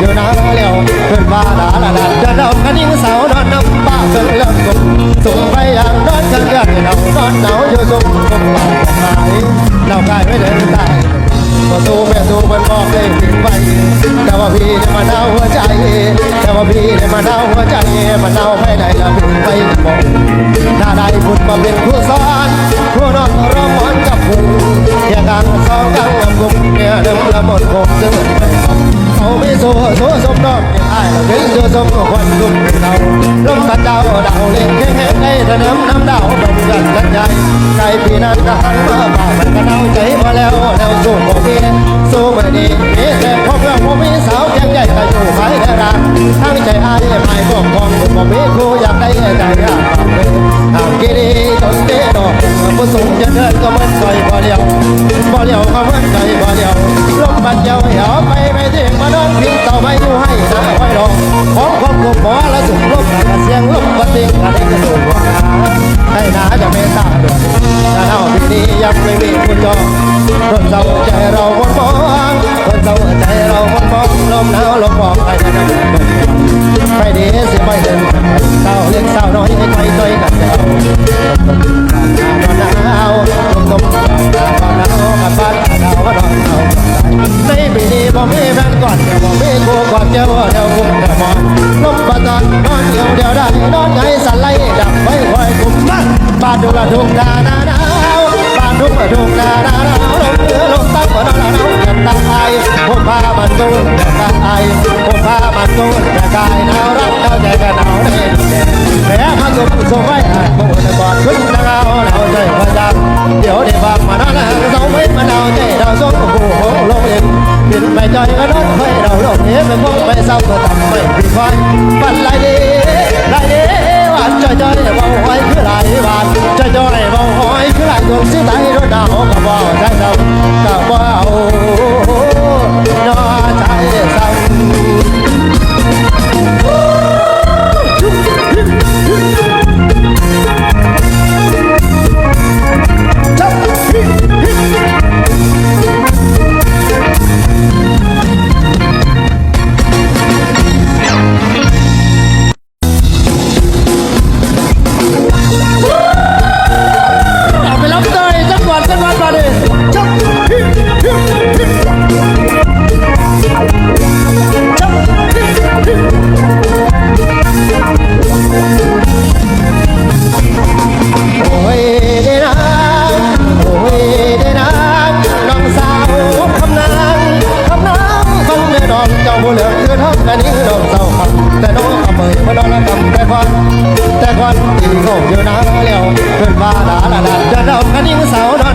อยู่นาแล้วเพื่อนบ้าด่าละดัดเดินเอาคันยิงสาวนอนน้ำป้าเพิ่งเลิกกุมส่งไปอย่างนอนกันเดือนเรานอนหนาวอยู่สุมกุมบ้านหายเรากายไม่เดินตายพอสู้แม่สู้มันบอกเลยทิ้งไว้แต่ว่าพี่เนี่ยมาเน่าหัวใจ แต่ว่าพี่เนี่ยมาเน่าหัวใจมันเน่าไม่ได้ละพี่ไปบอกถ้าได้บุญมาเป็นครูสอนครูนอนร้องหอนกับผู้เที่ยงกลางสองกลางกับกุมเนี่ยเดิมละหมดคงจะเหมือน เขาไม่สู้สู้สมน้องเป็นไอ้เราเป็นสู้สมกับคนลุกเราลมพัดดาวดาวเล่นแค่แค่ในถนนน้ำดาวดมกันกันใหญ่ใครปีนั้นก็หันมาบ้ามันก็เน่าใจพอแล้วแล้วสู้ของพี่สู้ไม่ดีมีแต่พบเราผมมีสาวแก่ใหญ่ก็อยู่ไปแต่รักทั้งใจอ้ายไม่ปกครองผมมีครูอยากได้ใจอย ผู้สูงจะเดินก็มือนใจบ่เดียวบ่เดียวก็มือนใจบ่เดียวลมบัดเดียวเหวไปไม่ถึงมานอนพิงเต่าไม่อยู่ให้นะไว้รอของความกลุ่มหมอและสุขลมและเสียงลมบัดเตียงอะไรก็สูงกว่าให้นาจะเมตตาด้วยถ้าเท่าพี่นี้ยังไม่มีคุณจองคนเศร้าใจเราหมดมองคนเศร้าใจเราหมดมองลมหนาวลมบอกใครจะนำใครดีสิไม่เดินเศร้าเล็กเศร้าน้อยให้ใจใจกันเดียว อนเดี๋ยวบ่มีคู่ก่อนเดียวเดียวคุ้มเดียวมองลมปะตอนนอนเดียวเดียวได้นอนไงสั่นไล่ดับไว้คอยคุ้มบ้านบาดูละทุ่งนาหนาวบานทุ่งละทุ่งนาหนาวลมเหนือลมตั้งบ่นอนหนาวเก็บตาไอผมพามันตูนแต่ตาไอผมพามันตูนแต่กายหนาวรักหนาวใจก็หนาวแน่แม้มาสุขสุขไว้อาจบ่ได้บอดขึ้นหนาวหนาวใจพยายเดี๋ยวได้ฟังมานานแล้วเสาไว้มาหนาวใจดาวสงโอ้โหลงเองบินไปจก็นอนไฟเราลงเห็นไปมองไปเศร้าก็ทำไม่ผิดคอยปันไรดี ไรดีหวานจอยจอยเบาหอยคือไรหวานจอยจอยเบาหอยคือไแต่ควันตีเขาอยู่นาแล้วเพื่อนบ้าด่าละดัดเดินเอาคันยิงสาวน